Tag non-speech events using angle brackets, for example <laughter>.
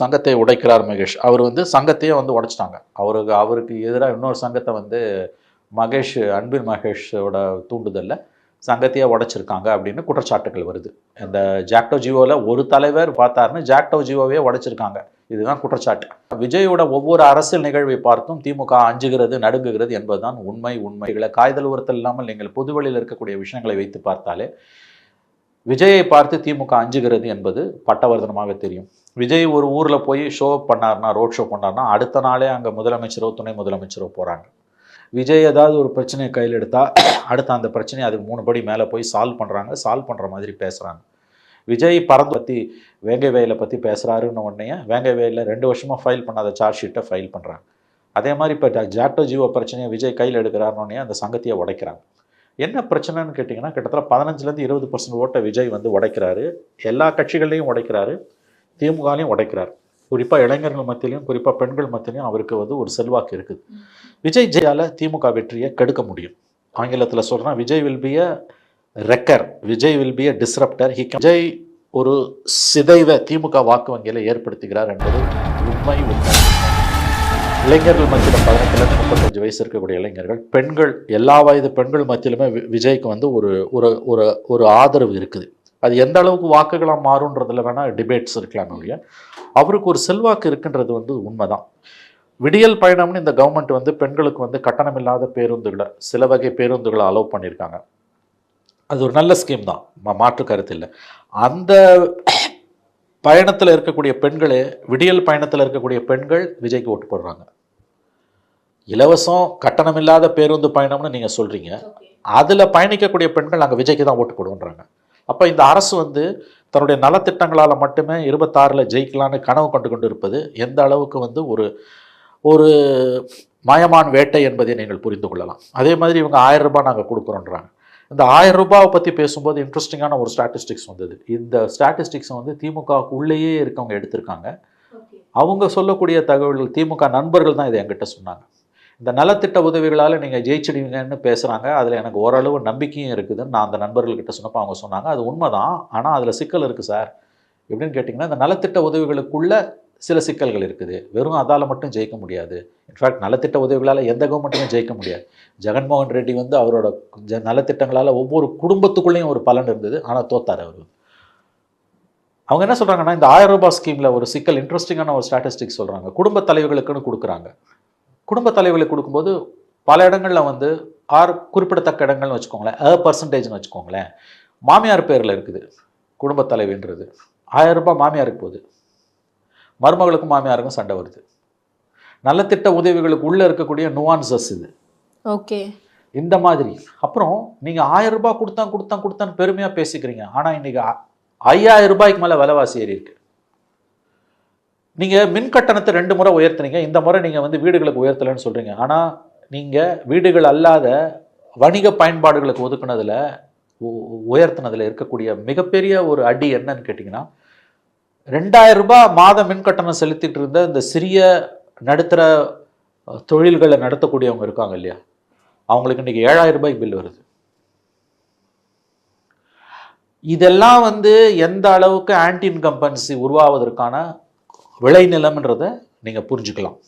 சங்கத்தை உடைக்கிறார் மகேஷ். அவர் வந்து சங்கத்தையே வந்து உடைச்சிட்டாங்க. அவருக்கு அவருக்கு எதிராக இன்னொரு சங்கத்தை வந்து மகேஷ் அன்பின் மகேஷோட தூண்டுதலில் சங்கத்தையே உடைச்சிருக்காங்க அப்படின்னு குற்றச்சாட்டுகள் வருது. இந்த ஜாக்டோ ஜியோவில் ஒரு தலைவர் பார்த்தாருன்னு ஜாக்டோ ஜியோவே உடைச்சிருக்காங்க. இதுதான் குற்றச்சாட்டு. விஜயோட ஒவ்வொரு அரசியல் நிகழ்வை பார்த்தும் திமுக அஞ்சுகிறது நடுங்குகிறது என்பதுதான் உண்மை உண்மைகளை காய்தல் உரத்தல் இல்லாமல் நீங்கள் பொதுவெளியில் இருக்கக்கூடிய விஷயங்களை வைத்து பார்த்தாலே விஜயை பார்த்து திமுக அஞ்சுகிறது என்பது பட்டவர்தனமாக தெரியும். விஜய் ஒரு ஊரில் போய் ஷோ பண்ணார்னா ரோட் ஷோ பண்ணார்னா அடுத்த நாளே அங்கே முதலமைச்சரோ துணை முதலமைச்சரோ போகிறாங்க விஜய் ஏதாவது ஒரு பிரச்சனையை கையில் எடுத்தால் <clears throat> அடுத்த அந்த பிரச்சனையை அதுக்கு மூணு படி மேலே போய் சால்வ் பண்ணுறாங்க சால்வ் பண்ணுற மாதிரி பேசுகிறாங்க விஜய் பறந்து பற்றி வேங்கை வயலை பற்றி பேசுகிறாருன்னு உடனே வேங்கை வயலில் ரெண்டு வருஷமாக ஃபைல் பண்ணாத சார்ஜ் ஷீட்டை ஃபைல் பண்ணுறாங்க அதே மாதிரி இப்போ ஜாக்டோ ஜீவோ பிரச்சனையை விஜய் கையில் எடுக்கிறாருன்னு அந்த சங்கத்தியை உடைக்கிறாங்க. என்ன பிரச்சனைன்னு கேட்டிங்கன்னா கிட்டத்தட்ட பதினஞ்சுலேருந்து இருபது பர்சன்ட் ஓட்டை விஜய் வந்து உடைக்கிறாரு. எல்லா கட்சிகள்லையும் உடைக்கிறாரு. திமுகலையும் உடைக்கிறார். குறிப்பாக இளைஞர்கள் மத்தியிலையும் குறிப்பாக பெண்கள் மத்தியிலையும் அவருக்கு வந்து ஒரு செல்வாக்கு இருக்குது. விஜய் ஜெயால திமுக வெற்றியை கெடுக்க முடியும். ஆங்கிலத்தில் சொல்கிறேன் Vijay will be a wrecker Vijay will be a disruptor he Vijay ஒரு சிதைவை திமுக வாக்கு வங்கியில் ஏற்படுத்துகிறார் என்பது உண்மை உண்மை. இளைஞர்கள் மத்தியில் பதினெட்டுலேருந்து முப்பத்தஞ்சு வயசு இருக்கக்கூடிய இளைஞர்கள் பெண்கள் எல்லா வயது பெண்கள் மத்தியிலுமே வி- விஜய்க்கு வந்து ஒரு ஒரு ஒரு ஒரு ஆதரவு இருக்குது. அது எந்த அளவுக்கு வாக்குகளாக மாறுன்றதுல வேணால் டிபேட்ஸ் இருக்கலாம் ஒழிய. அவருக்கு ஒரு செல்வாக்கு இருக்குன்றது வந்து உண்மைதான். விடியல் பயணம்னு இந்த கவர்மெண்ட் வந்து பெண்களுக்கு வந்து கட்டணமில்லாத பேருந்துகளை சில வகை பேருந்துகளை அலோவ் பண்ணியிருக்காங்க. அது ஒரு நல்ல ஸ்கீம் தான். மாற்று கருத்து இல்லை. அந்த பயணத்தில் இருக்கக்கூடிய பெண்களே விடியல் பயணத்தில் இருக்கக்கூடிய பெண்கள் விஜய்க்கு ஓட்டு போடுறாங்க. இலவசம் கட்டணமில்லாத பேருந்து பயணம்னு நீங்கள் சொல்கிறீங்க அதில் பயணிக்கக்கூடிய பெண்கள் நாங்கள் விஜய்க்கு தான் ஓட்டு போடுவோன்றாங்க. அப்போ இந்த அரசு வந்து தன்னுடைய நலத்திட்டங்களால் மட்டுமே இருபத்தாறில் ஜெயிக்கலான்னு கனவு கொண்டு கொண்டு இருப்பது எந்த அளவுக்கு வந்து ஒரு ஒரு மாயமான் வேட்டை என்பதை நீங்கள் புரிந்து கொள்ளலாம். அதே மாதிரி இவங்க ஆயிரம் ரூபாய் நாங்கள் கொடுக்குறோன்றாங்க. இந்த ஆயிரம் ரூபாவை பற்றி பேசும்போது இன்ட்ரெஸ்டிங்கான ஒரு ஸ்டாட்டிஸ்டிக்ஸ் வந்தது. இந்த ஸ்டாட்டிஸ்டிக்ஸை வந்து திமுகவுக்கு உள்ளேயே இருக்கவங்க எடுத்திருக்காங்க. அவங்க சொல்லக்கூடிய தகவல்கள் திமுக நண்பர்கள் தான் இதை என்கிட்ட சொன்னாங்க. இந்த நலத்திட்ட உதவிகளால் நீங்கள் ஜெயிச்சிடுவீங்கன்னு பேசுகிறாங்க அதில் எனக்கு ஓரளவு நம்பிக்கையும் இருக்குதுன்னு நான் அந்த நண்பர்கள்கிட்ட சொன்னப்போ அவங்க சொன்னாங்க. அது உண்மைதான். ஆனால் அதில் சிக்கல் இருக்குது சார். எப்படின்னு கேட்டிங்கன்னா இந்த நலத்திட்ட உதவிகளுக்குள்ள சில சிக்கல்கள் இருக்குது. வெறும் அதால் மட்டும் ஜெயிக்க முடியாது. இன்ஃபேக்ட் நலத்திட்ட உதவிகளால் எந்த கவர்மெண்ட்டுமே ஜெயிக்க முடியாது. ஜெகன்மோகன் ரெட்டி வந்து அவரோட ஜ நலத்திட்டங்களால் ஒவ்வொரு குடும்பத்துக்குள்ளேயும் ஒரு பலன் இருந்தது. ஆனால் தோத்தார் அவர். அவங்க என்ன சொல்கிறாங்கன்னா இந்த ஆயிரம் ரூபாய் ஸ்கீமில் ஒரு சிக்கல் இன்ட்ரெஸ்டிங்கான ஒரு ஸ்டாட்டிஸ்டிக்ஸ் சொல்கிறாங்க குடும்ப தலைவர்களுக்குன்னு கொடுக்குறாங்க. குடும்ப தலைவர்களுக்கு கொடுக்கும்போது பல இடங்களில் வந்து ஆறு குறிப்பிடத்தக்க இடங்கள்னு வச்சுக்கோங்களேன். அ பர்சன்டேஜ்னு வச்சுக்கோங்களேன். மாமியார் பேரில் இருக்குது. குடும்ப தலைவின்றது. ஆயிரம் ரூபாய் மாமியாருக்கு போகுது. மருமகளுக்கும் மாமியாருக்கும் சண்டை வருது. நலத்திட்ட உதவிகளுக்கு உள்ளே இருக்கக்கூடிய நுவான்சஸ் இது. ஓகே. இந்த மாதிரி. அப்புறம் நீங்கள் ஆயிரம் ரூபாய் கொடுத்தா கொடுத்தா கொடுத்தான்னு பெருமையாக பேசிக்கிறீங்க. ஆனால் இன்னைக்கு அ- ஐயாயிரம் ரூபாய்க்கு மேலே விலைவாசி ஏறி இருக்கு. நீங்கள் மின் கட்டணத்தை ரெண்டு முறை உயர்த்துனீங்க. இந்த முறை நீங்கள் வந்து வீடுகளுக்கு உயர்த்தலைன்னு சொல்கிறீங்க ஆனால் நீங்கள் வீடுகள் அல்லாத வணிக பயன்பாடுகளுக்கு ஒதுக்குனதில் உ- இருக்கக்கூடிய மிகப்பெரிய ஒரு அடி என்னன்னு கேட்டிங்கன்னா ரெண்டாயிரம் ரூபாய் மாத மின் கட்டணம் செலுத்திட்டு இருந்த இந்த சிறிய நடுத்தர தொழில்களை நடத்தக்கூடியவங்க இருக்காங்க இல்லையா? அவங்களுக்கு இன்றைக்கி ஏழாயிரம் ரூபாய்க்கு பில் வருது. இதெல்லாம் வந்து எந்த அளவுக்கு ஆன்டி இன்கம்பன்சி உருவாவதற்கான விளைநிலம்ன்றதை நீங்கள் புரிஞ்சுக்கலாம்.